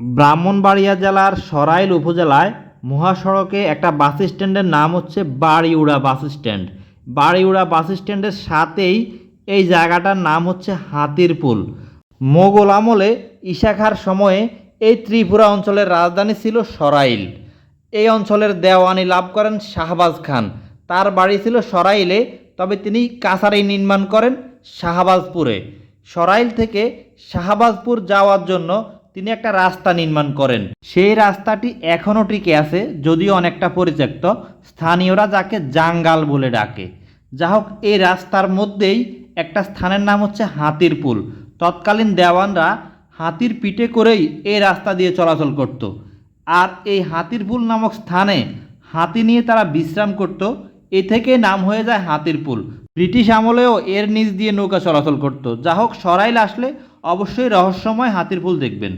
ব্রাহ্মণবাড়িয়া জেলার সরাইল উপজেলায় মহাসড়কে একটা বাস স্ট্যান্ডের নাম হচ্ছে বাড়িউড়া বাস স্ট্যান্ড। বাড়িউড়া বাস স্ট্যান্ডের সাথেই এই জায়গাটার নাম হচ্ছে হাতিরপুল। মোগল আমলে ইশাখার সময়ে এই ত্রিপুরা অঞ্চলের রাজধানী ছিল সরাইল। এই অঞ্চলের দেওয়ানি লাভ করেন শাহবাজ খান। তার বাড়ি ছিল সরাইলে, তবে তিনি কাছারি নির্মাণ করেন শাহবাজপুরে। সরাইল থেকে শাহবাজপুর যাওয়ার জন্য তিনি একটা রাস্তা নির্মাণ করেন। সেই রাস্তাটি এখনও টিকে আছে, যদিও অনেকটা পরিত্যক্ত। স্থানীয়রা যাকে জাঙ্গাল বলে ডাকে। যা হোক, এই রাস্তার মধ্যেই একটা স্থানের নাম হচ্ছে হাতিরপুল। তৎকালীন দেওয়ানরা হাতির পিঠে করেই এই রাস্তা দিয়ে চলাচল করত। আর এই হাতিরপুল নামক স্থানে হাতি নিয়ে তারা বিশ্রাম করত। এ থেকে নাম হয়ে যায় হাতিরপুল। ব্রিটিশ আমলেও এর নিচ দিয়ে নৌকা চলাচল করত। যা হোক, সরাইল আসলে অবশ্যই রহস্যময় হাতির ফুল দেখবেন।